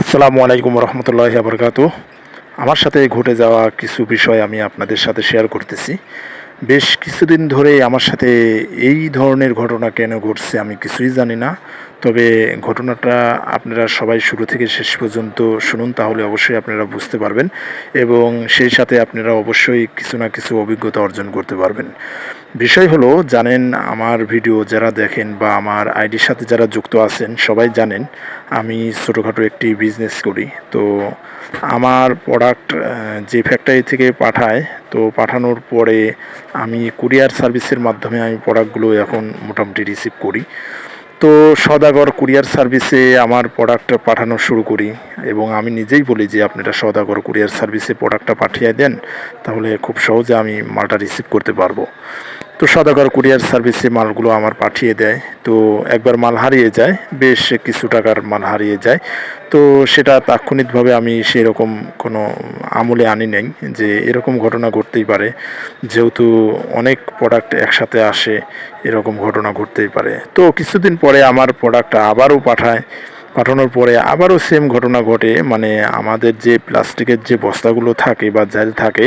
আসসালামু আলাইকুম রহমতুল্লাহ আবরকাত আমার সাথে ঘটে যাওয়া কিছু বিষয় আমি আপনাদের সাথে শেয়ার করতেছি। বেশ কিছুদিন ধরে আমার সাথে এই ধরনের ঘটনা কেন ঘটছে আমি কিছুই জানি না। তবে ঘটনাটা আপনারা সবাই শুরু থেকে শেষ পর্যন্ত শুনুন, তাহলে অবশ্যই আপনারা বুঝতে পারবেন এবং সেই সাথে আপনারা অবশ্যই কিছু না কিছু অভিজ্ঞতা অর্জন করতে পারবেন। বিষয় হলো, জানেন আমার ভিডিও যারা দেখেন বা আমার আইডির সাথে যারা যুক্ত আছেন, সবাই জানেন আমি ছোটোখাটো একটি বিজনেস করি। তো আমার প্রোডাক্ট যে ফ্যাক্টরি থেকে পাঠায়, তো পাঠানোর পরে আমি কুরিয়ার সার্ভিসের মাধ্যমে আমি প্রোডাক্টগুলো এখন মোটামুটি রিসিভ করি। তো সদাগর কুরিয়ার সার্ভিসে আমার প্রোডাক্টটা পাঠানো শুরু করি এবং আমি নিজেই বলি যে আপনারা সদাগর কুরিয়ার সার্ভিসে প্রোডাক্টটা পাঠিয়ে দেন, তাহলে খুব সহজে আমি মালটা রিসিভ করতে পারব। তো সদাগর কুরিয়ার সার্ভিসে মালগুলো আমার পাঠিয়ে দেয়। তো একবার মাল হারিয়ে যায়, বেশ কিছু টাকার মাল হারিয়ে যায়। তো সেটা তাৎক্ষণিকভাবে আমি সেরকম কোনো আমলে আনি নাই যে এরকম ঘটনা ঘটতেই পারে। যেহেতু অনেক প্রোডাক্ট একসাথে আসে, এরকম ঘটনা ঘটতেই পারে। তো কিছুদিন পরে আমার প্রোডাক্টটা আবারও পাঠায়। পাঠানোর পরে আবারও সেম ঘটনা ঘটে। মানে আমাদের যে প্লাস্টিকের যে বস্তাগুলো থাকে বা জাল থাকে,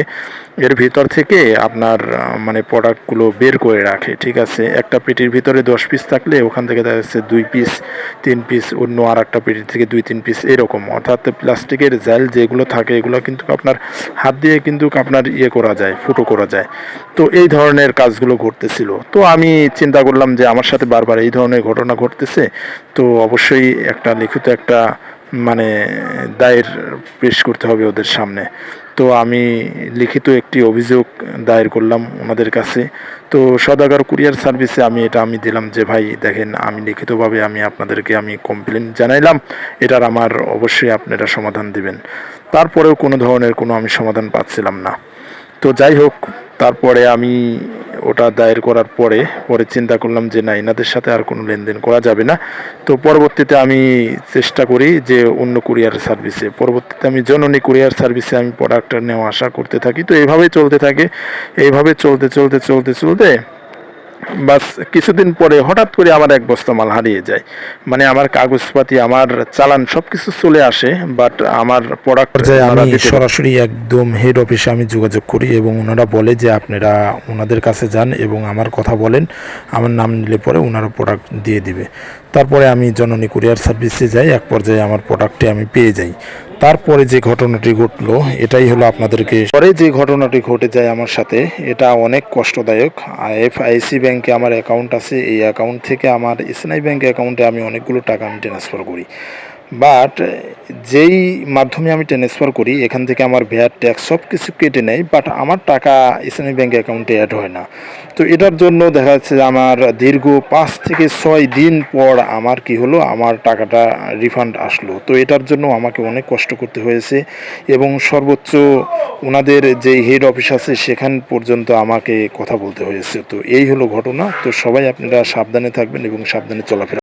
এর ভিতর থেকে আপনার মানে প্রোডাক্টগুলো বের করে রাখে, ঠিক আছে? একটা পেটির ভিতরে দশ পিস থাকলে ওখান থেকে দেখা যাচ্ছে দুই পিস তিন পিস অন্য আর একটা পেটির থেকে দুই, তিন পিস এরকম। অর্থাৎ প্লাস্টিকের জাল যেগুলো থাকে, এগুলো কিন্তু আপনার হাত দিয়ে কিন্তু আপনার ইয়ে করা যায়, ফুটো করা যায়। তো এই ধরনের কাজগুলো ঘটতেছিল। তো আমি চিন্তা করলাম যে আমার সাথে বারবার এই ধরনের ঘটনা ঘটতেছে। তো অবশ্যই একটা লিখিত একটা মানে দায়ের পেশ করতে হবে ওদের সামনে। তো আমি লিখিত একটি অভিযোগ দায়ের করলাম ওনাদের কাছে। তো সদাগর কুরিয়ার সার্ভিসে আমি এটা আমি দিলাম যে, ভাই, দেখেন, আমি লিখিতভাবে আমি আপনাদেরকে আমি কমপ্লেন জানাইলাম। এটার আমার অবশ্যই আপনারা সমাধান দিবেন। তারপরেও কোনো ধরনের কোনো আমি সমাধান পাচ্ছিলাম না। তো যাই হোক, তারপরে আমি ওটা দায়ের করার পরে পরে চিন্তা করলাম যে না, এনাদের সাথে আর কোনো লেনদেন করা যাবে না। তো পরবর্তীতে আমি চেষ্টা করি যে অন্য কুরিয়ার সার্ভিসে, পরবর্তীতে আমি জননী কুরিয়ার সার্ভিসে আমি প্রোডাক্টটা নেওয়া আশা করতে থাকি। তো এইভাবে চলতে থাকে এইভাবে চলতে চলতে চলতে চলতে বাস কিছুদিন পরে হঠাৎ করে আমার এক বস্তা মাল হারিয়ে যায়। মানে আমার কাগজপাতি আমার চালান সব কিছু চলে আসে বাট আমার প্রোডাক্ট আমি সরাসরি একদম হেড অফিসে আমি যোগাযোগ করি এবং ওনারা বলে যে আপনারা ওনাদের কাছে যান এবং আমার কথা বলেন আমার নাম নিলে পরে ওনারা প্রোডাক্ট দিয়ে দিবে। তারপরে আমি জননী কুরিয়ার সার্ভিসে যাই এক পর্যায়ে আমার প্রোডাক্টটি আমি পেয়ে যাই। তারপরে যে ঘটনাটি ঘটলো এটাই হলো আপনাদেরকে পরে যে ঘটনাটি ঘটে যায় আমার সাথে এটা অনেক কষ্টদায়ক। এফআইসি ব্যাংকে আমার অ্যাকাউন্ট আছে, এই অ্যাকাউন্ট থেকে আমার এসএনআই ব্যাংক অ্যাকাউন্টে আমি অনেকগুলো টাকা আমি ট্রান্সফার করি। বাট যেই মাধ্যমে আমি ট্রান্সফার করি, এখান থেকে আমার ভ্যাট ট্যাক্স সব কিছু কেটে নেয় বাট আমার টাকা ইসলামী ব্যাংক অ্যাকাউন্টে অ্যাড হয় না। তো এটার জন্য দেখা যাচ্ছে যে আমার দীর্ঘ পাঁচ থেকে ছয় দিন পর আমার কি হলো, আমার টাকাটা রিফান্ড আসলো। তো এটার জন্য আমাকে অনেক কষ্ট করতে হয়েছে এবং সর্বোচ্চ ওনাদের যে হেড অফিস আছে, সেখান পর্যন্ত আমাকে কথা বলতে হয়েছে। তো এই হলো ঘটনা। তো সবাই আপনারা সাবধানে থাকবেন এবং সাবধানে চলাফেরা